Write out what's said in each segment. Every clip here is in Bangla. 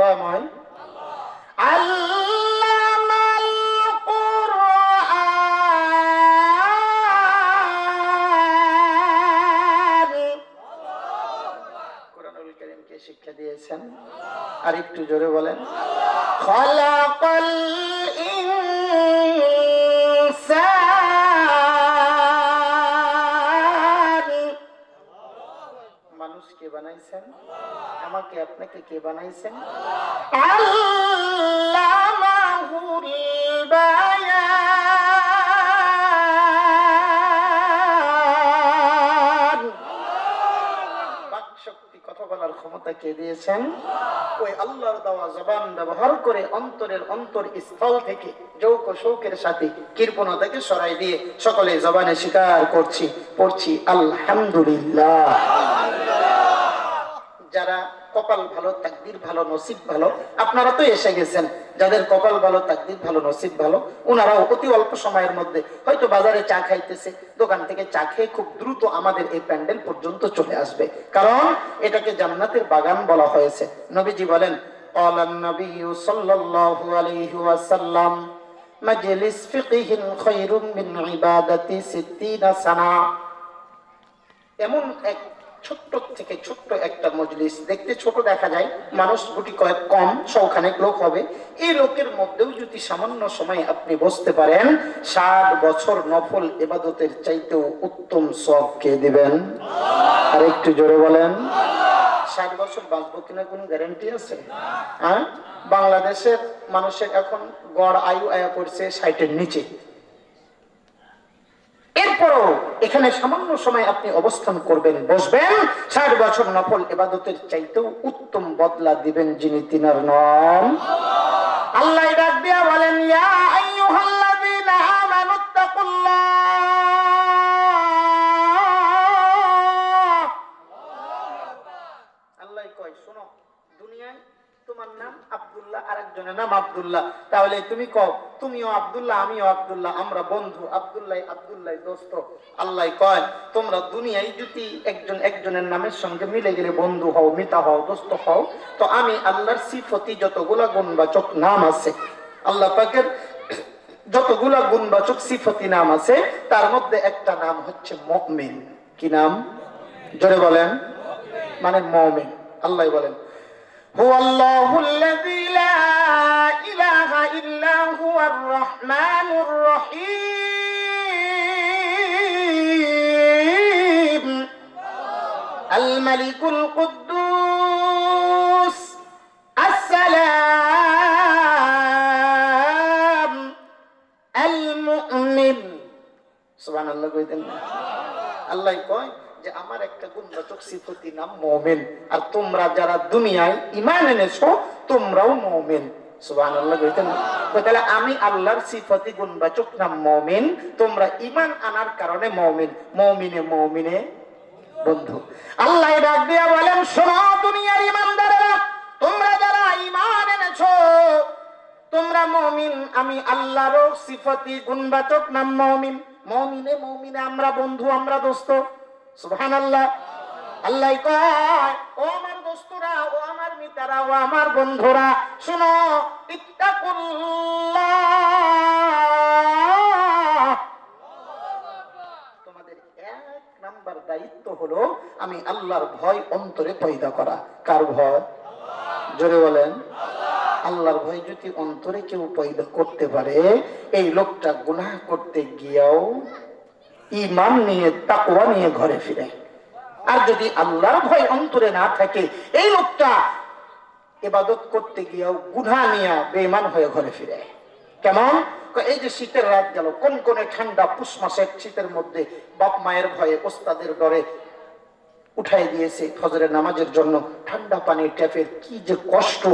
দয়াময়। শিক্ষা দিয়েছেন? আর একটু জোরে বলেন। খলাকাল মানুষকে বানাইছেন? আমাকে আপনাকে কে বানাইছেন? কে দিয়েছেন? ওই আল্লাহর দেওয়া জবান ব্যবহার করে অন্তরের অন্তর স্থল থেকে যৌক শৌকের সাথে কৃপণতাকে সরাই দিয়ে সকলে জবানে স্বীকার করছি, পড়ছি, আলহামদুলিল্লাহ। যারা কপাল ভালো তাকদির ভালো নসিব ভালো আপনারা তো এসে গেছেন যাদের কপাল ভালো তাকদির ভালো নসিব ভালো ওনারাও অতি অল্প সময়ের মধ্যে হয়তো বাজারে চা খাইতেছে দোকান থেকে চা খেয়ে খুব দ্রুত আমাদের এই প্যান্ডেল পর্যন্ত চলে আসবে কারণ এটাকে জান্নাতের বাগান বলা হয়েছে নবীজি বলেন قال النبي صلى الله عليه وسلم مجلس فقه خير من عبادة ستين سنة এমন এক ছোট্ট থেকে ছোট্ট একটা মজলিস। দেখতে ছোট দেখা যায়, মানুষ গুটি কয়েক কম, সৌখানেক লোক হবে। এই লোকের মধ্যেও যদি সামান্য সময় আপনি বসতে পারেন, ষাট বছর নফল এবাদতের চাইতেও উত্তম সব কে দিবেন? আর একটু জোরে বলেন। ষাট বছর বাঁচবো কিনা কোনো গ্যারান্টি আছে? হ্যাঁ? বাংলাদেশের মানুষের এখন গড়, আয়ু আয়া পড়ছে ষাটের নিচে। এরপরও এখানে সামান্য সময় আপনি অবস্থান করবেন, বসবেন। ষাট বছর নকল এবাদতের চাইতেও উত্তম বদলা দিবেন যিনি তিনার নাম। আল্লাহ ডাক দিয়া বলেন, ইয়া আইয়ুহাল্লাযীনা আমানুত্তাকুল্লাহ একজনের নাম আবদুল্লাহ। তাহলে তুমি কও, তুমিও আবদুল্লাহ, আমিও আবদুল্লাহ, আমরা বন্ধু আবদুল্লাহ আবদুল্লাহ দোস্ত। আল্লাহ কয়, তোমরা দুনিয়ায় যদি একজন একজনের নামের সঙ্গে মিলে গেলে বন্ধু হও, মিতা হও, দোস্ত হও, তো আমি আল্লাহর সিফতি যতগুলা গুণবাচক নাম আছে, আল্লাহ পাকের যতগুলা গুণবাচক সিফতি নাম আছে, তার মধ্যে একটা নাম হচ্ছে মকমিন কি নাম? জোরে বলেন। মানে মমিন। আল্লাহ বলেন হু আল্লাহ إلا هو الرحمن الرحيم الملك القدوس السلام المؤمن سبحان الله কইতেন না আল্লাহ কয় যে আমার একটা গুণবাচক সিফতি নাম মোমেন আর তোমরা যারা দুনিয়ায় ইমান এনেছো তোমরাও মোমেন সুবাহ তাহলে আমি আল্লাহর সিফতি গুণবাচক তোমরা ইমান আনার কারণে বন্ধু। আল্লাহ ডাক দিয়া বলেন, শোনো দুনিয়ার ইমানদারেরা তোমরা যারা ইমান এনেছো, তোমরা আমি আল্লাহর সিফতি গুণবাচক নাম মমিন। মমিনে মমিনে আমরা বন্ধু, আমরা দোস্ত। সুবহান আল্লাহ আল্লাহ কয়, ও দোস্তরা ও আমার মিতারা ও আমার বন্ধুরা, শুনো তোমাদের এক দায়িত্ব হলো আমি আল্লাহর ভয় অন্তরে পয়দা করা। কার ভয়? জোরে বলেন। আল্লাহর ভয় যদি অন্তরে কেউ পয়দা করতে পারে, এই লোকটা গুনাহ করতে গিয়েও ইমান নিয়ে, তাকওয়া নিয়ে ঘরে ফিরে। আর যদি আল্লাহর ভয় অন্তরে না থাকে, এই লোকটা এবাদত করতে গিয়েও গুনাহ নিয়ে বেমান হয়ে ঘরে ফিরে। কেমন? এই যে শীতের রাত গেল, কোন কোন ঠান্ডা পুষ মাসের শীতের মধ্যে বাপ মায়ের ভয়ে ওস্তাদের ডরে উঠাই দিয়েছে ফজরের নামাজের জন্য, ঠান্ডা পানির ট্যাপের কি যে কষ্ট।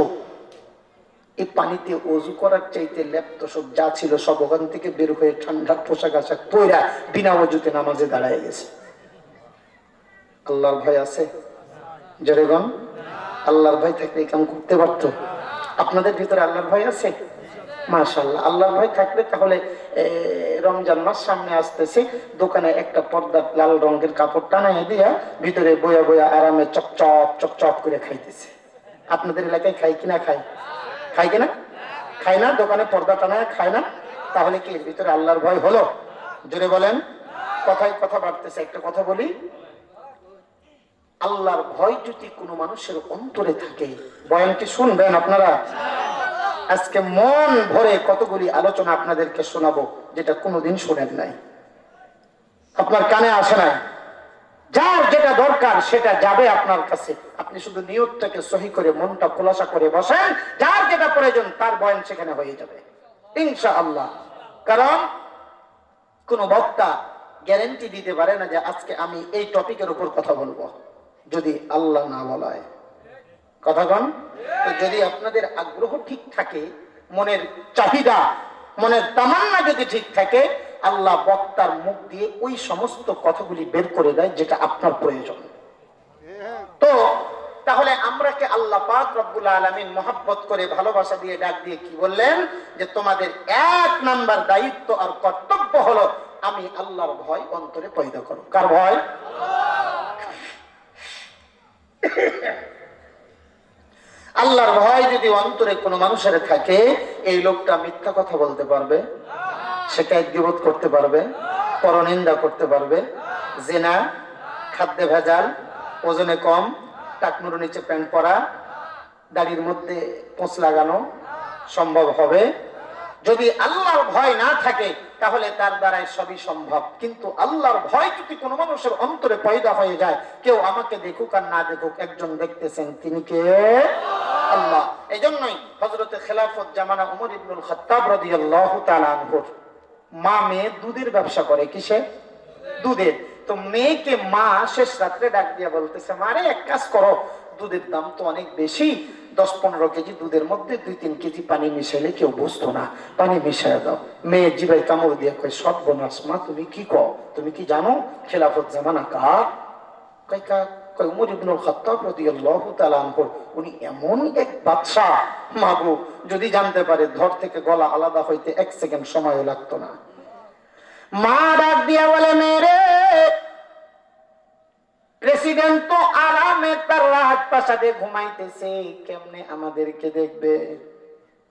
এই পানিতে অজু করার চাইতে লেপ্ত সব যা ছিল সব ওখান থেকে বের হয়ে ঠান্ডা পোশাক আশাক পয়রা বিনা অজুতে নামাজে দাঁড়ায় গেছে। আল্লাহর ভয় আছে? জরেগন আল্লাহর ভয় থাকলে কাম করতে পারতো? আপনাদের ভিতরে আল্লাহর ভয় আছে? মাশাল্লাহ আল্লাহর ভয় থাকলে তাহলে রমজান মাস সামনে আসতেছে, দোকানে একটা পর্দা লাল রঙের কাপড় টানাই দিয়া ভিতরে বয়া বয়া আরামে চপচপ চপচপ করে খাইতেছে। আপনাদের এলাকায় খাই কিনা খাই খাই কিনা খাই না? দোকানে পর্দা টানায় খায় না? তাহলে কি ভিতরে আল্লাহর ভয় হলো? জোরে বলেন। কথায় কথা বাড়তেছে, একটা কথা বলি। আল্লাহর ভয় যদি কোনো মানুষের অন্তরে থাকে, বয়ানটি শুনবেন আপনারা। আজকে মন ভরে কতগুলি আলোচনা আপনাদেরকে শোনাবো, যেটা কোনোদিন শোনেন নাই। আপনার কানে আসে নাই। যার যেটা দরকার, সেটা যাবে আপনার কাছে। আপনি শুধু নিয়তটাকে সহি করে, মনটা খোলাসা করে বসেন, যার যেটা প্রয়োজন, তার বয়ান সেখানে হয়ে যাবে। ইনশা আল্লাহ কারণ, কোন বক্তা গ্যারেন্টি দিতে পারে না যে আজকে আমি এই টপিকের উপর কথা বলব। যদি আল্লাহ না বলায়। কথা কন? যদি আপনাদের আগ্রহ ঠিক থাকে, মনের চাহিদা, মনের তামান্না যদি ঠিক থাকে, আল্লাহ বক্তার মুখ দিয়ে ওই সমস্ত কথাগুলি বের করে দেয় যেটা আপনার প্রয়োজন। তো তাহলে আমরা কে আল্লাহ পাক রব্বুল আলমিন মহাব্বত করে ভালোবাসা দিয়ে ডাক দিয়ে কি বললেন? যে তোমাদের এক নাম্বার দায়িত্ব আর কর্তব্য হলো আমি আল্লাহর ভয় অন্তরে পয়দা করো। কার ভয়? আল্লাহর ভয় যদি অন্তরে কোনো মানুষের থাকে, এই লোকটা মিথ্যা কথা বলতে পারবে, সেটা গিবোধ করতে পারবে, পরনিন্দা করতে পারবে, জেনা, খাদ্যে ভেজাল, ওজনে কম, টাকনুর নিচে প্যান্ট পরা, দাড়ির মধ্যে পোঁচ লাগানো সম্ভব হবে। যদি আল্লাহর ভয় না থাকে তাহলে তার দ্বারাই সবই সম্ভব। কিন্তু আল্লাহর ভয় যদি কোনো মানুষের অন্তরে পয়দা হয়ে যায়, কেউ আমাকে দেখুক আর না দেখুক, একজন দেখতেছেন, তিনি কে? আল্লাহ। এই জন্যই হজরতে খেলাফত জামানা উমর ইবনুল খত্তাব রাদিয়াল্লাহু তাআলা আনহুর। মা মেয়ে দুধের ব্যবসা করে কিসে দুধের। তো মেয়েকে মা শেষ রাত্রে ডাক দিয়ে বলতেছে মারে এক কাজ করো দুধের দাম তো অনেক বেশি। দশ পনেরো কেজি দুধের মধ্যে দুই তিন কেজি পানি মিশাইলে কেউ বুঝতো না। পানি মিশাই দাও। মেয়ে জিবাই কামড় দিয়ে কয় সব বোনাস মা, তুমি কি কও? তুমি কি জানো? খেলাফত জামানা কার? কয়, কা কয়, উমর খাত্তাব রাদিয়াল্লাহু তাআলা আনহুর। উনি এমন এক বাদশা মাগো, যদি জানতে পারে, ধর থেকে গলা আলাদা হইতে এক সেকেন্ড সময়ও লাগতো না। মা ডাক দিয়া বলে মেরে প্রেসিডেন্ট তো আরামে তার রাত প্রাসাদে ঘুমাইতেছে। কেমনে আমাদেরকে দেখবে?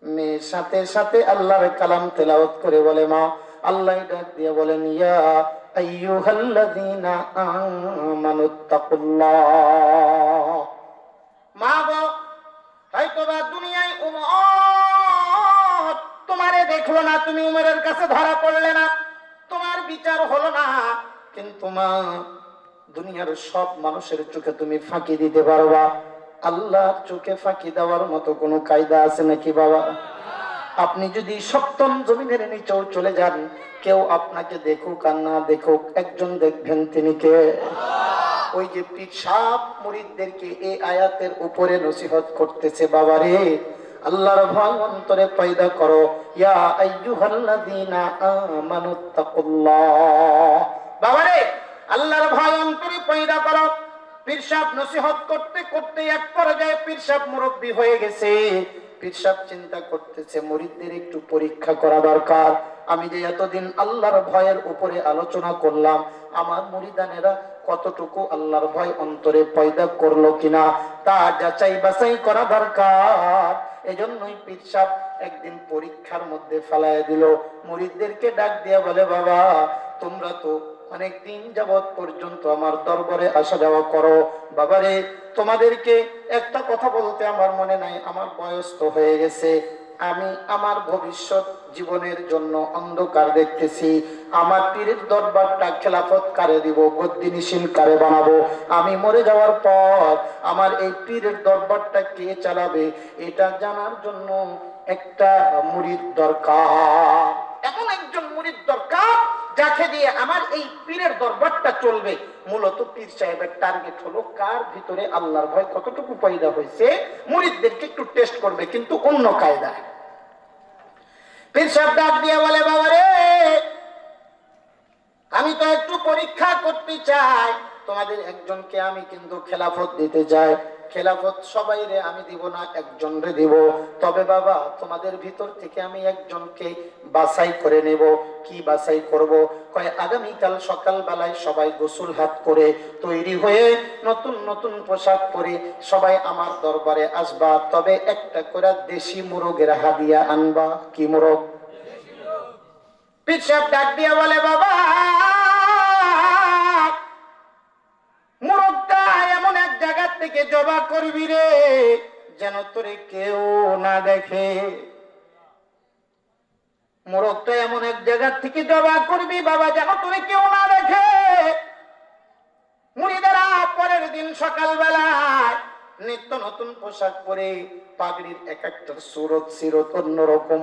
মেয়ের সাথে সাথে আল্লাহর কালাম তেলাওয়াত করে বলে মা, আল্লাহ ডাক দিয়ে বলেন, ইয়া মা দুনিয়ায় তোমারে দেখল না, তুমি উমরের কাছে ধরা পড়লে না। তোমার বিচার হলো না। কিন্তু মা দুনিয়ার সব মানুষের চোখে তুমি ফাঁকি দিতে পারবা। আল্লাহ চোখে ফাঁকি দেওয়ার মতো কোনো কায়দা আছে নাকি বাবা? আপনি যদি সপ্তম জমিনের নিচেও চলে যান, কেউ আপনাকে দেখুক আর না দেখুক, একজন দেখবেন তিনি কে? ওই যে পিসাব মুরিদদেরকে এই আয়াতের উপরে নসিহত করতেছে বাবারে, আল্লাহর ভয় অন্তরে পয়দা করো। ইয়া আইয়ুহাল্লাযীনা আমানুত্তাকুল্লাহ বাবারে আল্লাহর ভয় অন্তরে পয়দা করো। পিরসাব নসিহত করতে করতে এক পর্যায়ে পিরসাব মুরব্বী হয়ে গেছে। পিরসাব চিন্তা করতেছে, মুরিদদের একটু পরীক্ষা করা দরকার। আমি যে এতদিন আল্লাহর ভয়ের উপরে আলোচনা করলাম, আমার মুরিদানেরা কতটুকু আল্লাহর ভয় অন্তরে পয়দা করল কিনা, তা যাচাই বাছাই করা দরকার। এজন্যই পিরসাব একদিন পরীক্ষার মধ্যে ফেলায় দিল। মুরিদদেরকে ডাক দিয়ে বলে, বাবা, তোমরা তো অনেক দিন যাবৎ পর্যন্ত আমার দরবারে আসা যাওয়া করো। বাবারে, তোমাদেরকে একটা কথা বলতে আমার মনে নাই, আমার বয়স তো হয়ে গেছে। আমি আমার ভবিষ্যৎ জীবনের জন্য অন্ধকার দেখতেছি। আমার পীরের দরবারটা খেলাফত কারে দিব গদ্দিনীশীল কারে বানাবো। আমি মরে যাওয়ার পর আমার এই পীরের দরবারটা কে চালাবে, এটা জানার জন্য একটা মুরিদ দরকার। এমন একজন মুরিদ দরকার যাকে দিয়ে আমার এই পীরের দরবারটা চলবে, মূলত পীর সাহেবের টার্গেট হলো কার ভিতরে আল্লাহর ভয় কতটুকু পয়দা হয়েছে, মুরিদদেরকে একটু টেস্ট করবে, কিন্তু অন্য কায়দায়। পীর সাহেব ডাক দিয়ে বলে বাবা রে আমি তো একটু পরীক্ষা করতে চাই। তোমাদের একজনকে আমি কিন্তু খেলাফত দিতে চাই। খেলাফত সবাই রে আমি দিব না, একজন রে দিব। তবে বাবা, তোমাদের ভিতর থেকে আমি একজনকে বাছাই করে নেব। কি বাছাই করব? কয়, আগামীকাল সকাল বেলায় সবাই গোসল হাত করে তৈরি হয়ে নতুন নতুন পোশাক পরে সবাই আমার দরবারে আসবা। তবে একটা করে দেশি মুরগের হাদিয়া আনবা। কি মুরগ? পিসাব ডাক দিয়া বলে, বাবা! জায়গা থেকে জবা করবি রে, যেন তোরে কেউ না দেখে। মোরগটা এমন এক জায়গা থেকে জবা করবি, বাবা, যেন তোরে কেউ না দেখে। মুড়িদারা, পরের দিন সকালবেলায় নিত্য নতুন পোশাক পরে পাগড়ির এক একটা সুরত সিরত অন্যরকম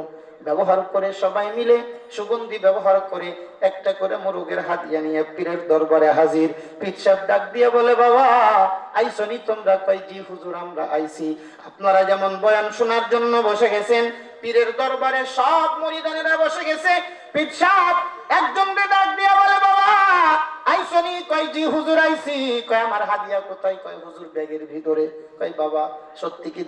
ব্যবহার করে সবাই মিলে সুগন্ধি ব্যবহার করে একটা করে মুরগের হাতিয়া নিয়ে পীরের দরবারে হাজির। পিৎসাব ডাক দিয়ে বলে, বাবা, আইসনি তোমরা কই জি হুজুর, আমরা আইছি আপনারা যেমন বয়ান শোনার জন্য বসে গেছেন, পীরের দরবারে সব মরিদানেরা বসে গেছে। পিৎসাব একজন ডাক হুজুর আইছি? কয়, আমার হাদিয়া কোথায়? কয়, হুজুর ব্যাগের ভিতরে। কয়, বাবা, সত্যি কি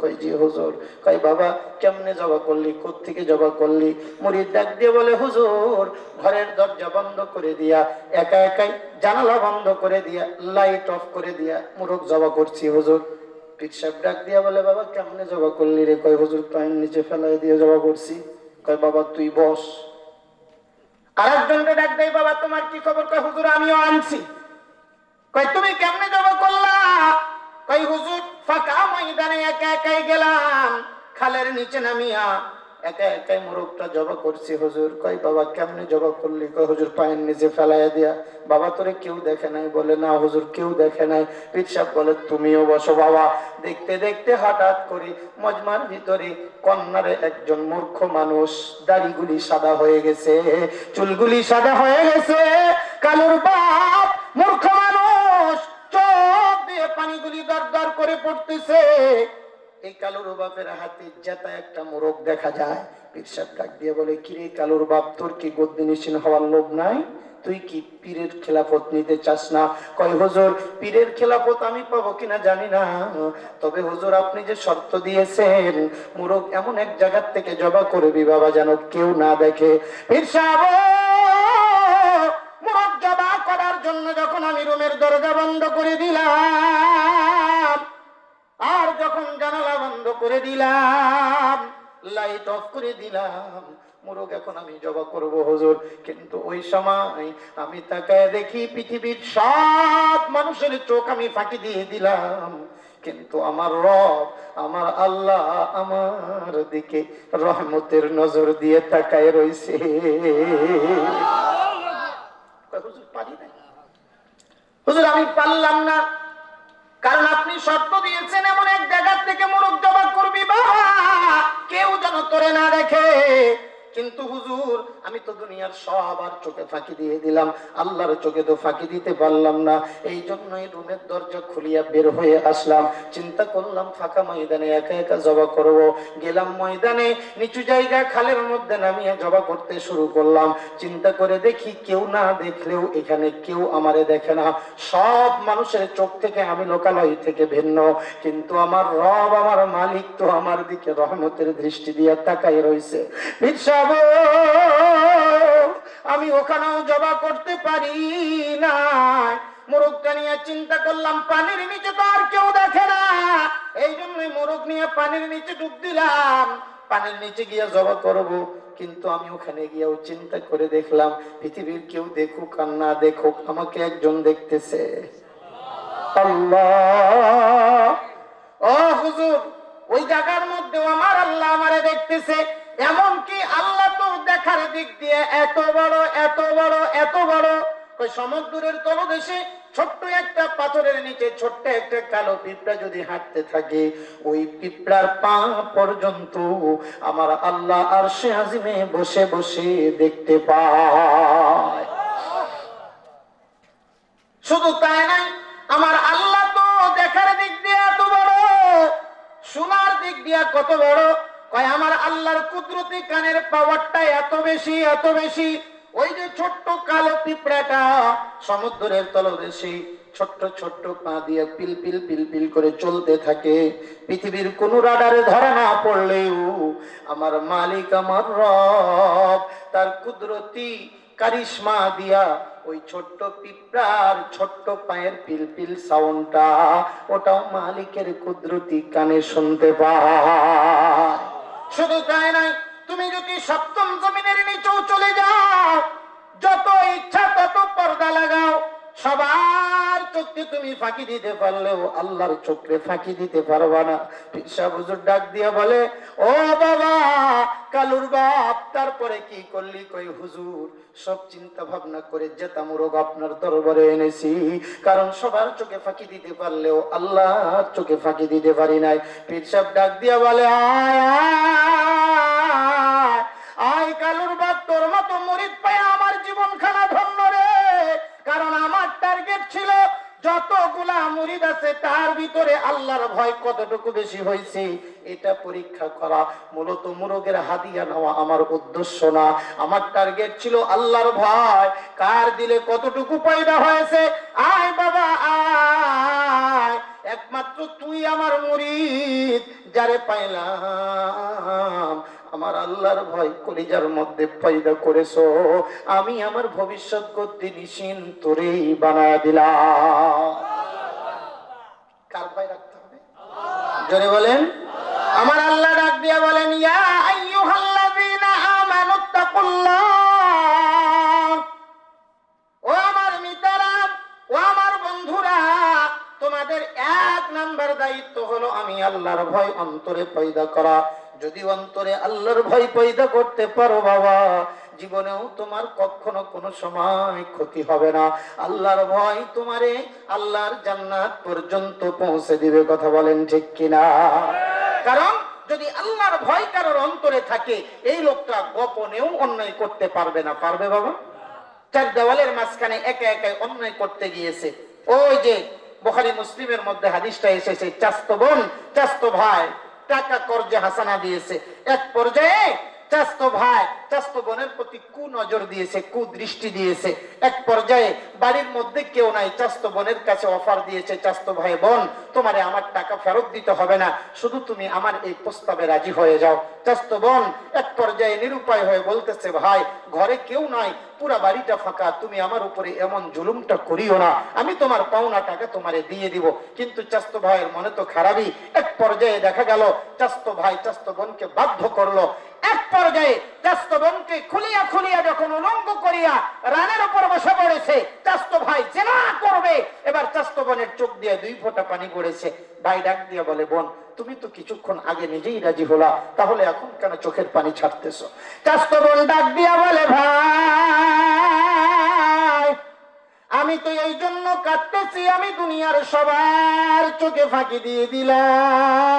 কয়, জি হুজুর। কয়, বাবা, কেমনে জবা করলি? থেকে জবা করলি? মুড়ির ডাক দিয়ে বলে, হুজুর, ঘরের দরজা বন্ধ করে দিয়া, একা একাই জানালা বন্ধ করে দিয়া, লাইট অফ করে দিয়া মুরগ জবা করছি, হুজুর। পিকসাব ডাক দিয়া বলে, বাবা, কেমনে জবা করলি রে? কয়, হুজুর, পায়ের নিচে ফেলাই দিয়ে জবা করছি। কয়, বাবা, তুই বস। আরেকজনকে ডাক দেয় বাবা, তোমার কি খবর? কয়, হুজুর, আমিও আনছি। কয়, তুমি কেমনে জবা করলা। কয়, হুজুর, ফাঁকা ময়দানে একা একাই গেলাম। খালের নিচে নামিয়া একা একাই মোরগটা জবা করছি, হুজুর। কয় বাবা, কেমনে জবা করলি? কয়, হুজুর, পায়ের নিচে ফেলাইয়া দিয়া। বাবা, তোরে কেউ দেখে নাই? বলে, না, হুজুর, কেউ দেখে নাই। পিৎসাব বলে, তুমিও বসো বাবা। দেখতে দেখতে হঠাৎ করে মজমার ভিতরে কন্যারে একজন মূর্খ মানুষ দাড়িগুলি সাদা হয়ে গেছে। চুলগুলি সাদা হয়ে গেছে। কালুর বাপ মূর্খ মানুষ। চোখ দিয়ে পানিগুলি দর দর করে পড়তেছে। এই কালুর বাপের হাতে জেতা একটা মোরগ দেখা যায়। পিরসাদ ডাক দিয়ে বলে, কিরে কালুর বাপ, তোর কি গদ্দিনিসীন হওয়ার লোভ নাই? তুই কি পীরের খেলাফত নিতে চাস না? কয়, হুজুর, পীরের খেলাফত আমি পাবো কিনা জানি না। তবে হুজুর, আপনি যে শর্ত দিয়েছেন, মোরগ এমন এক জায়গার থেকে জবা করবি বাবা, যেন কেউ না দেখে। পীর সাহেব মোরগ জবা করার জন্য যখন আমি রুমের দরজা বন্ধ করে দিলাম আর যখন জানালা বন্ধ করে দিলাম লাইট অফ করে দিলাম মোরগ এখন আমি জবা করব হুজুর। কিন্তু ওই সময় আমি তাকায় দেখি পৃথিবীর সব মানুষের চোখ আমি ফাঁকি দিয়ে দিলাম। কিন্তু আমার রব আমার আল্লাহ আমার দিকে রহমতের নজর দিয়ে তাকায় রইছে। হুজুর পারি না হুজুর আমি পারলাম না। কারণ আপনি শর্ত দিয়েছেন এমন এক জায়গার থেকে মোরগ জবাব করবি বা কেউ যেন তোরে না দেখে। কিন্তু হুজুর, আমি তো দুনিয়ার সবার চোখে ফাঁকি দিয়ে দিলাম। আল্লাহর চোখে তো ফাঁকি দিতে পারলাম না। এই জন্যই রুমের দরজা খুলিয়া বের হয়ে আসলাম। চিন্তা করলাম, ফাঁকা ময়দানে একা একা জবা করব। গেলাম ময়দানে, নিচু জায়গা খালের মধ্যে নামিয়ে জবা করতে শুরু করলাম। চিন্তা করে দেখি কেউ না দেখলেও এখানে কেউ আমারে দেখে না। সব মানুষের চোখ থেকে আমি লোকালয় থেকে ভিন্ন। কিন্তু আমার রব, আমার মালিক তো আমার দিকে রহমতের দৃষ্টি দিয়ে তাকাই রয়েছে পীর সাহেব, আমি ওখানেও জবা করতে পারি না মোরগটা নিয়ে চিন্তা করলাম পানির নিচে তো আর কেউ দেখে না। এই জন্যই মোরগ নিয়ে পানির নিচে ডুব দিলাম। পানির নিচে গিয়ে জবা করব। কিন্তু আমি ওখানে গিয়েও চিন্তা করে দেখলাম পৃথিবীর কেউ দেখুক আর না দেখুক আমাকে একজন দেখতেছে। আল্লাহ! ও হুজুর ওই জায়গার মধ্যেও আমার আল্লাহ আমারে দেখতেছে। এমন কি আল্লাহ তো দেখার দিক দিয়ে এত বড় এত বড় এত বড়। ওই সমুদ্রের তলদেশে ছোট্ট একটা পাথরের নিচে ছোট্ট একটা কালো পিঁপড়া যদি হাঁটতে থাকে, ওই পিঁপড়ার পা পর্যন্ত আমার আল্লাহ আর সে আজিমে বসে বসে দেখতে পায়। শুধু তাই নাই আমার আল্লাহ তো দেখার দিক দিয়ে এত বড়, শোনার দিক দিয়ে কত বড় কয়, আমার আল্লাহর কুদরতি কানের পাওয়ারটা এত বেশি এত বেশি। ওই যে ছোট্ট কালো পিঁপড়াটা সমুদ্রের তলদেশে ছোট্ট ছোট্ট পা দিয়ে পিল পিল পিল পিল করে চলতে থাকে। পৃথিবীর কোন রাডারে ধরা না পড়লেও আমার মালিক, আমার রব, তার কুদরতি কারিশমা দিয়া ওই ছোট্ট পিঁপড়ার ছোট্ট পায়ের পিল পিল সাউন্ডটা ওটাও মালিকের কুদরতি কানে শুনতে পায়। শুধু তাই নাই তুমি যদি সপ্তম জমিনের নিচেও চলে যাও, যত ইচ্ছা তত পর্দা লাগাও। সবার চোখে তুমি ফাঁকি দিতে পারলেও আল্লাহর চোখে ফাঁকি দিতে পারবা না। পিসা হুজুর ডাক দিয়া বলে, ও বাবা, কালুর বাপ, তারপরে কি করলি? কই হুজুর, সব চিন্তা ভাবনা করে জেতামুরগ আপনার দরবারে এনেছি। কারণ সবার চোখে ফাঁকি দিতে পারলেও আল্লাহর চোখে ফাঁকি দিতে পারি নাই। পীর সাহেব ডাক দিয়া বলে আয় আয়, কালুর যতগুলা মুরিদ আছে তার ভিতরে আল্লাহর ভয় কতটুকু বেশি হয়েছে, এটা পরীক্ষা করা মূলত মুরগের হাদিয়া নেওয়া আমার উদ্দেশ্য না। আমার টার্গেট ছিল আল্লাহর ভয়। কার দিলে কতটুকু পয়দা হয়েছে? আয় বাবা, আয়। একমাত্র তুই আমার মুরিদ, যারে পাইলাম। আমার আল্লাহর ভয় কলিজার মধ্যে পয়দা করেছ। আমি আমার ভবিষ্যৎ গদ্দি নিশিন তোরেই বানায় দিলাম। কার ভয় রাখতে হবে? জোরে বলেন। আমার আল্লাহ ডাক দিয়া বলেন তোমাদের এক নাম্বার দায়িত্ব হলো আমি আল্লাহর ভয় অন্তরে পয়দা করা। যদি অন্তরে আল্লাহর ভয় পয়দা করতে পারো বাবা, জীবনেও তোমার কখনো কোনো সময় ক্ষতি হবে না। আল্লাহর ভয় তোমারে আল্লাহর জান্নাত পর্যন্ত পৌঁছে দিবে, কথা বলেন ঠিক কিনা? কারণ যদি আল্লাহর ভয় কারোর অন্তরে থাকে, এই লোকটা গোপনেও অন্যায় করতে পারবে না। পারবে বাবা? চার দেওয়ালের মাঝখানে একে একে অন্যায় করতে গিয়েছে। ওই যে, বোখারি মুসলিমের মধ্যে হাদিসটা এসেছে, চাস্ত বোন, চাস্ত ভাই। টাকা কর্জে হাসানা দিয়েছে। এক পর্যায়ে বাড়ির মধ্যে কেউ নাই বোনের কাছে অফার দিয়েছে ভাই, বোন, তোমারে আমার টাকা ফেরত দিতে হবে না, শুধু তুমি আমার এই প্রস্তাবে রাজি হয়ে যাও। বোন এক পর্যায়ে নিরুপায় হয়ে বলতেছে, ভাই ঘরে কেউ নাই, পুরা বাড়িটা ফাঁকা, তুমি আমার উপরে এমন জুলুমটা করিও না। আমি তোমার পাওনা টাকা তোমারে দিয়ে দিব। কিন্তু চাস্ত ভাইয়ের মনে তো খারাপই। এক পর্যায়ে দেখা গেল, চাস্ত ভাই চাস্ত বোনকে বাধ্য করল। এক পর্যায়ে চাস্ত বোনকে খুলিয়া খুলিয়া যখন উলঙ্গ করিয়া রানের উপর বসে পড়েছে, চাস্ত ভাই জেনা করবে। এবার চাস্ত বোনের চোখ দিয়ে দুই ফোঁটা পানি পড়েছে ভাই ডাক দিয়ে বলে, বোন তুমি তো কিছুক্ষণ আগে নিজেই রাজি হলা, তাহলে এখন কেন চোখের পানি ছাড়তেছ? কাস্তবন বোন ডাক দিয়া বলে, ভাই, আমি তো এই জন্য কাটতেছি আমি দুনিয়ার সবার চোখে ফাঁকি দিয়ে দিলাম।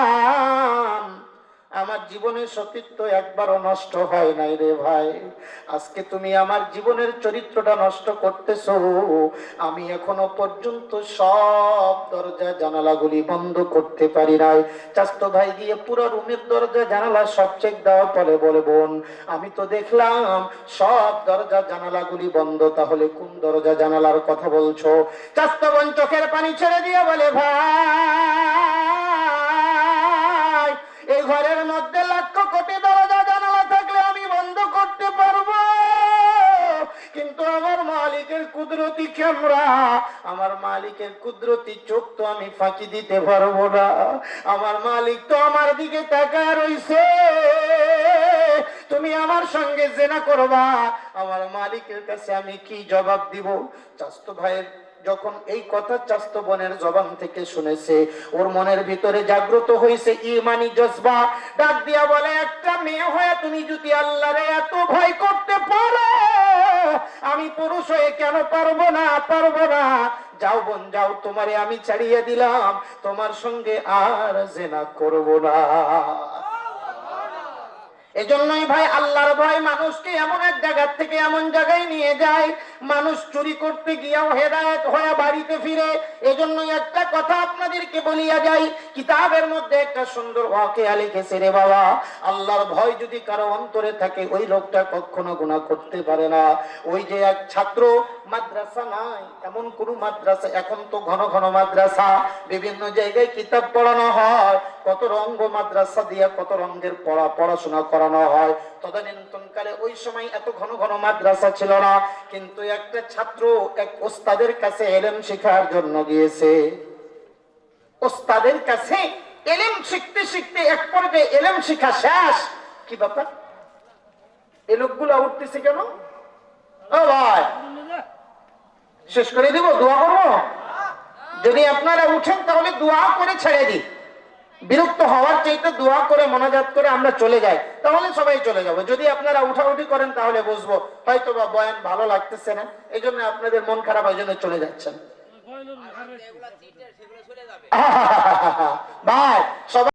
আমার জীবনের সতীত্ব একবারও নষ্ট হয় নাই রে ভাই। আজকে তুমি আমার জীবনের চরিত্রটা নষ্ট করতেছো। আমি এখনও পর্যন্ত সব দরজা জানালাগুলি বন্ধ করতে পারি নাই। চাস্তো ভাই গিয়ে পুরো রুমের দরজা জানালা সব চেক দেওয়ার পরে বলে, বোন, আমি তো দেখলাম সব দরজা জানালাগুলি বন্ধ, তাহলে কোন দরজা জানালার কথা বলছো? চাস্তো বোন চোখের পানি ছেড়ে দিয়ে বলে, ভাই এই ঘরের মধ্যে লক্ষ কোটি দরজা, জানালা থাকলে আমি বন্ধ করতে পারব। কিন্তু আমার মালিকের কুদরতি ক্যামেরা আমার মালিকের কুদরতি চোখ তো আমি ফাঁকি দিতে পারব না। আমার মালিক তো আমার দিকে তাকায় রইছে। তুমি আমার সঙ্গে জেনা করবা, আমার মালিকের কাছে আমি কি জবাব দিব? চাস্ত ভাইয়ের যখন এই কথা চাস্ত বোনের জবান থেকে শুনেছে, ওর মনের ভিতরে জাগ্রত হয়েছে ইমানি জজবা। ডাক দিয়া বলে, একটা মেয়ে হয়ে তুমি যদি আল্লাহরে এত ভয় করতে পারো, আমি পুরুষ হয়ে কেন পারব না? পারব না। যাও বোন, যাও, তোমারে আমি ছাড়িয়ে দিলাম। তোমার সঙ্গে আর জেনা করব না। এজন্যই ভাই, আল্লাহর ভয় মানুষকে এমন এক জায়গা থেকে এমন জায়গায় নিয়ে যায় মানুষ চুরি করতে গিয়াও হেদায়ত হয়ে বাড়িতে ফিরে, এজন্যই একটা কথা আপনাদেরকে বলিয়া যাই। কিতাবের মধ্যে একটা সুন্দর ওয়াকিয়া লিখেছে রে বাবা, আল্লাহর ভয় যদি কারও অন্তরে থাকে, ওই লোকটা কখনো গুনাহ করতে পারে না। ওই যে এক ছাত্র, মাদ্রাসা নাই, এমন কোন মাদ্রাসা, এখন তো ঘন ঘন মাদ্রাসা, বিভিন্ন জায়গায় কিতাব পড়ানো হয়, কত রঙ্গ মাদ্রাসা দিয়ে কত রঙের পড়া, পড়াশোনা করানো হয়। তদানীন্তন কালে ওই সময় এত ঘন ঘন মাদ্রাসা ছিল না। কিন্তু একটা ছাত্র, এক ওস্তাদের কাছে এলেম শেখার জন্য গিয়েছে। ওস্তাদের কাছে এলেম শিখতে শিখতে এক পর্যায়ে এলেম শিখা শেষ। কি ব্যাপার? এই লোকগুলো উঠতেছে কেন? শেষ করে দিব, দোয়া করব? যদি আপনারা উঠেন তাহলে দোয়া করে ছেড়ে দিই। বিরক্ত হওয়ার চাইতে দোয়া করে মনাজাত করে আমরা চলে যাই। তাহলে সবাই চলে যাব। যদি আপনারা উঠাউঠি করেন তাহলে বুঝব হয়তো বা বয়ান ভালো লাগতেছে না। এই জন্য আপনাদের মন খারাপ হয় জন্য চলে যাচ্ছেন। ভাই সবাই